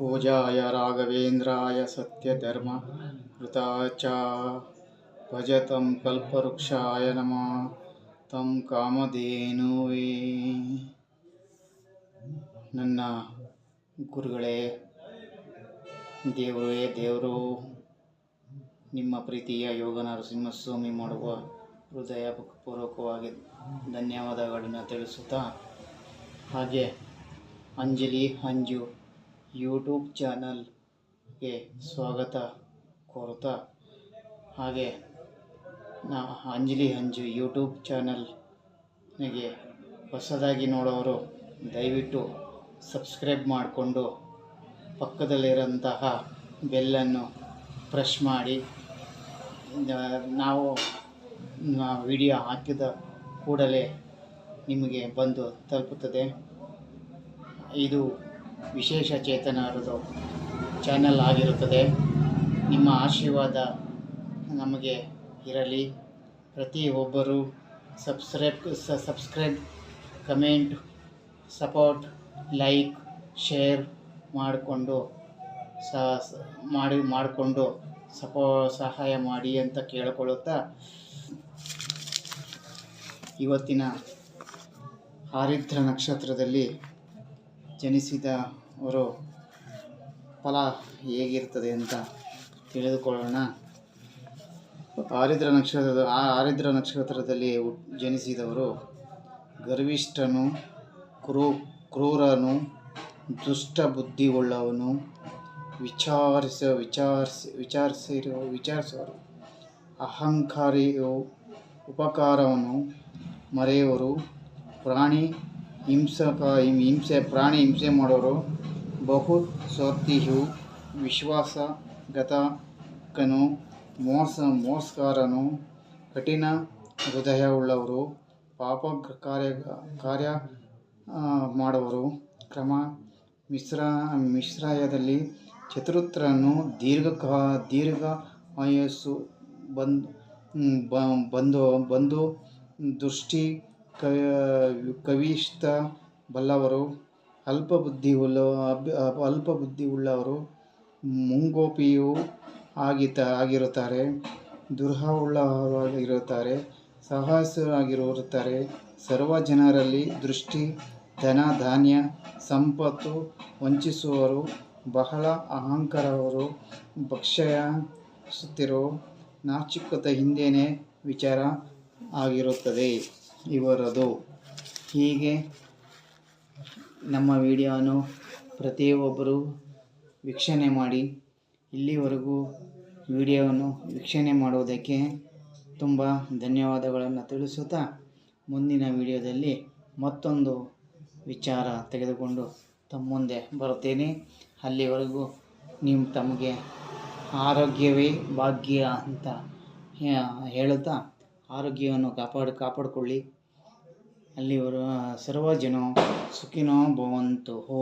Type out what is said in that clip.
पूजाय राघवेन्द्राय सत्यधर्म च भजतं कल्पवृक्षाय नमः तं ಕಾಮಧೇನುವೇ ನನ್ನ ಗುರುಗಳೇ ದೇವರೇ ದೇವರು ನಿಮ್ಮ ಪ್ರೀತಿಯ ಯೋಗ ನರಸಿಂಹಸ್ವಾಮಿ ಮಾಡುವ ಹೃದಯಪೂರ್ವಕವಾಗಿ ಧನ್ಯವಾದಗಳನ್ನು ತಿಳಿಸುತ್ತಾ ಹಾಗೆ ಅಂಜಲಿ ಅಂಜು ಯೂಟ್ಯೂಬ್ ಚಾನಲ್ಗೆ ಸ್ವಾಗತ ಕೋರುತ್ತಾ ಹಾಗೆ ನಾ ಅಂಜಲಿ ಅಂಜು ಯೂಟ್ಯೂಬ್ ಚಾನಲ್ನಿಗೆ ಹೊಸದಾಗಿ ನೋಡೋರು ದಯವಿಟ್ಟು ಸಬ್ಸ್ಕ್ರೈಬ್ ಮಾಡಿಕೊಂಡು ಪಕ್ಕದಲ್ಲಿರೋಂತಹ ಬೆಲ್ಲನ್ನು ಪ್ರೆಸ್ ಮಾಡಿ. ನಾವು ವಿಡಿಯೋ ಹಾಕಿದ ಕೂಡಲೇ ನಿಮಗೆ ಬಂದು ತಲುಪುತ್ತದೆ. ಇದು ವಿಶೇಷ ಚೇತನರದು ಚಾನೆಲ್ ಆಗಿರುತ್ತದೆ. ನಿಮ್ಮ ಆಶೀರ್ವಾದ ನಮಗೆ ಇರಲಿ. ಪ್ರತಿಯೊಬ್ಬರು subscribe subscribe comment support like share ಮಾಡಿಕೊಂಡು ಮಾಡಿ, ಮಾಡಿಕೊಂಡು ಸಪೋ, ಸಹಾಯ ಮಾಡಿ ಅಂತ ಕೇಳಿಕೊಳ್ಳುತ್ತಾ ಇವತ್ತಿನ ಆರಿದ್ರ ನಕ್ಷತ್ರದಲ್ಲಿ ಜನಿಸಿದವರು ಫಲ ಹೇಗಿರ್ತದೆ ಅಂತ ತಿಳಿದುಕೊಳ್ಳೋಣ. ಆರಿದ್ರ ನಕ್ಷತ್ರದ ಆ ಆರಿದ್ರ ನಕ್ಷತ್ರದಲ್ಲಿ ಜನಿಸಿದವರು ಗರ್ವಿಷ್ಠನು, ಕ್ರೂ, ಕ್ರೂರನು ದುಷ್ಟ ಬುದ್ಧಿಯುಳ್ಳವನು ವಿಚಾರಿಸ, ವಿಚಾರಿಸಿ ವಿಚಾರಿಸಿರುವ ವಿಚಾರಿಸುವರು. ಅಹಂಕಾರಿಯು ಉಪಕಾರವನ್ನು ಮರೆಯುವರು. ಪ್ರಾಣಿ ಹಿಂಸಕ ಹಿಂಸೆ, ಪ್ರಾಣಿ ಹಿಂಸೆ ಮಾಡೋರು ಬಹು ಸ್ವಾರ್ಥಿಯು ವಿಶ್ವಾಸಘಾತಕನು ಮೋಸ, ಮೋಸ್ಕಾರನು, ಕಠಿಣ ಹೃದಯವುಳ್ಳವರು, ಪಾಪ ಕಾರ್ಯ ಕಾರ್ಯ ಮಾಡುವರು. ಕ್ರಮ, ಮಿಶ್ರ, ಮಿಶ್ರಾಯದಲ್ಲಿ ಚತುರ್ಥರನ್ನು ದೀರ್ಘ ದೀರ್ಘ ಆಯಸ್ಸು ಬಂದು ಬಂದು ಬಂದು, ದೃಷ್ಟಿ ಕವಿಷ್ಠ ಬಲ್ಲವರು ಅಲ್ಪ ಬುದ್ಧಿ ಉಳ್ಳ ಅಲ್ಪ ಬುದ್ಧಿ ಉಳ್ಳವರು ಮುಂಗೋಪಿಯು ಆಗಿತ, ಆಗಿರುತ್ತಾರೆ ದುರ್ಹವುಳ್ಳವರಾಗಿರುತ್ತಾರೆ ಸಾಹಸರಾಗಿರುತ್ತಾರೆ, ಸರ್ವ ಜನರಲ್ಲಿ ದೃಷ್ಟಿ, ಧನ, ಧಾನ್ಯ, ಸಂಪತ್ತು ವಂಚಿಸುವವರು ಬಹಳ ಅಹಂಕಾರವರು ಭಕ್ಷ್ಯ ಸುತ್ತಿರೋ ಹಿಂದೇನೆ ವಿಚಾರ ಆಗಿರುತ್ತದೆ. ಇವರದು. ಹೀಗೆ ನಮ್ಮ ವಿಡಿಯೋನು ಪ್ರತಿಯೊಬ್ಬರು ವೀಕ್ಷಣೆ ಮಾಡಿ. ಇಲ್ಲಿವರೆಗೂ ವಿಡಿಯೋವನ್ನು ವೀಕ್ಷಣೆ ಮಾಡುವುದಕ್ಕೆ ತುಂಬ ಧನ್ಯವಾದಗಳನ್ನು ತಿಳಿಸುತ್ತಾ ಮುಂದಿನ ವಿಡಿಯೋದಲ್ಲಿ ಮತ್ತೊಂದು ವಿಚಾರ ತೆಗೆದುಕೊಂಡು ತಮ್ಮ ಮುಂದೆ ಬರುತ್ತೇನೆ. ಅಲ್ಲಿವರೆಗೂ ನೀವು ತಮಗೆ ಆರೋಗ್ಯವೇ ಭಾಗ್ಯ ಅಂತ ಹೇಳುತ್ತಾ ಆರೋಗ್ಯವನ್ನು ಕಾಪಾಡಿ ಕಾಪಾಡಿಕೊಳ್ಳಿ. ಅಲ್ಲಿವರು ಸರ್ವ ಜನ ಸುಖಿನೋ ಭವಂತು. ಹೋ